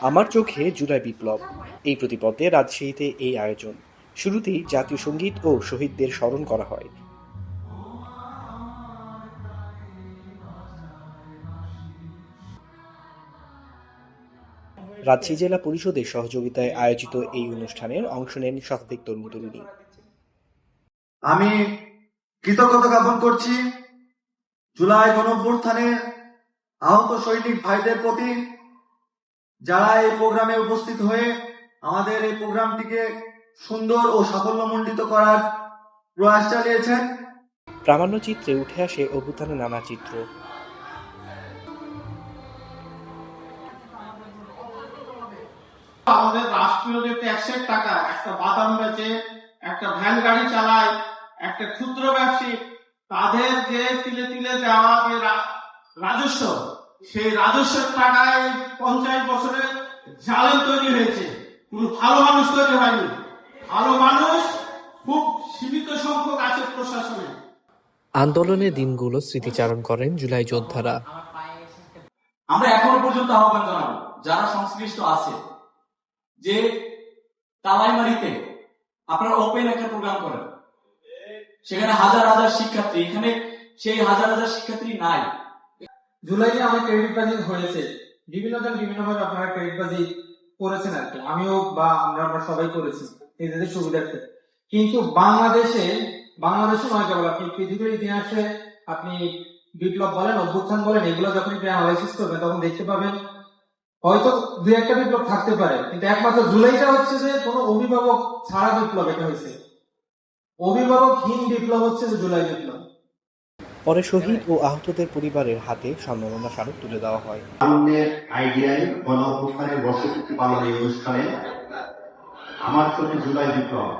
আমার চোখে জুলাই বিপ্লব। এই প্রতিপদে রাজশাহীতে এই আয়োজন। শুরুতেই জাতীয় সংগীত ও শহীদদের স্মরণ করা হয়। রাজশাহী জেলা পরিষদের সহযোগিতায় আয়োজিত এই অনুষ্ঠানের অংশ নেন শতাধিক তরুণ তরুণী। আমি কৃতজ্ঞতা জ্ঞাপন করছি জুলাই গণঅভ্যুত্থানে আহত সৈনিক ভাইদের প্রতি যারা এই প্রোগ্রামে উপস্থিত হয়ে আমাদের এই প্রোগ্রামটিকে সুন্দর ও সাফল্যমণ্ডিত করার প্রয়াস চালিয়েছেন। প্রামাণ্যচিত্রে উঠে আসে অভ্যুত্থানের নানা চিত্র। আমাদের রাষ্ট্রীয় যে ট্যাক্সের টাকা একটা বাদাম বেচে একটা ভ্যান গাড়ি চালায় একটা ক্ষুদ্র ব্যবসায়ী তাদের যে তিলে তিলে দেওয়া যে রাজস্ব সেই রাজস্বের টাকায় পঞ্চাশ বছরে জালেম তৈরি হয়েছে। কোন ভালো মানুষ তৈরি হয়নি। ভালো মানুষ খুব সীমিত সংখ্যক আছে প্রশাসনে। আন্দোলনের দিনগুলো স্মৃতিচারণ করেন জুলাই যোদ্ধারা। আমরা এখনও পর্যন্ত আহ্বান জানাব যারা সংশ্লিষ্ট আছে যে তালাইমারিতে আপনারা ওপেন একটা প্রোগ্রাম করেন। সেখানে হাজার হাজার শিক্ষার্থী এখানে সেই হাজার হাজার শিক্ষার্থী নাই। জুলাইয়ে আমার ক্রেডিট বাজি হয়েছে। বিভিন্ন জন বিভিন্ন ভাবে আপনারা ক্রেডিট বাজি করেছেন আর কি। আমিও বা আমরা আমরা সবাই করেছি নিজেদের সুবিধার্থে। কিন্তু বাংলাদেশে বাংলাদেশে নয় কেবল আপনি পৃথিবীর ইতিহাসে আপনি বিপ্লব বলেন, অভ্যুত্থান বলেন, এগুলো যখন অ্যানালাইসিস করবেন তখন দেখতে পাবেন, হয়তো দুই একটা বিপ্লব থাকতে পারে। কিন্তু একমাত্র জুলাইটা হচ্ছে যে কোনো অভিভাবক ছাড়া বিপ্লব এটা হয়েছে। অভিভাবকহীন বিপ্লব হচ্ছে যে জুলাই বিপ্লব। পরে শহীদ ও আহতদের পরিবারের হাতে সম্মাননা স্মারক তুলে দেওয়া হয়। আইডিয়ায় গণঅভ্যুত্থানের বর্ষপূর্তি পালন এই অনুষ্ঠানে আমার চোখে জুলাই বিপ্লব।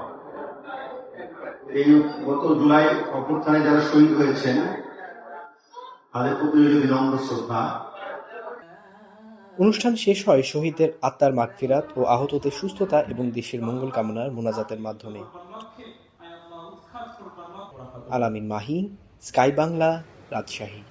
এই গত জুলাই অভ্যুত্থানে যারা শহীদ হয়েছেন তাদের প্রতি বিনম্র শ্রদ্ধা। অনুষ্ঠান শেষ হয় শহীদদের আত্মার মাগফিরাত ও আহতদের সুস্থতা এবং দেশের মঙ্গল কামনার মোনাজাতের মাধ্যমে। আলামিন মাহি স্কাই বাংলা রাজশাহী।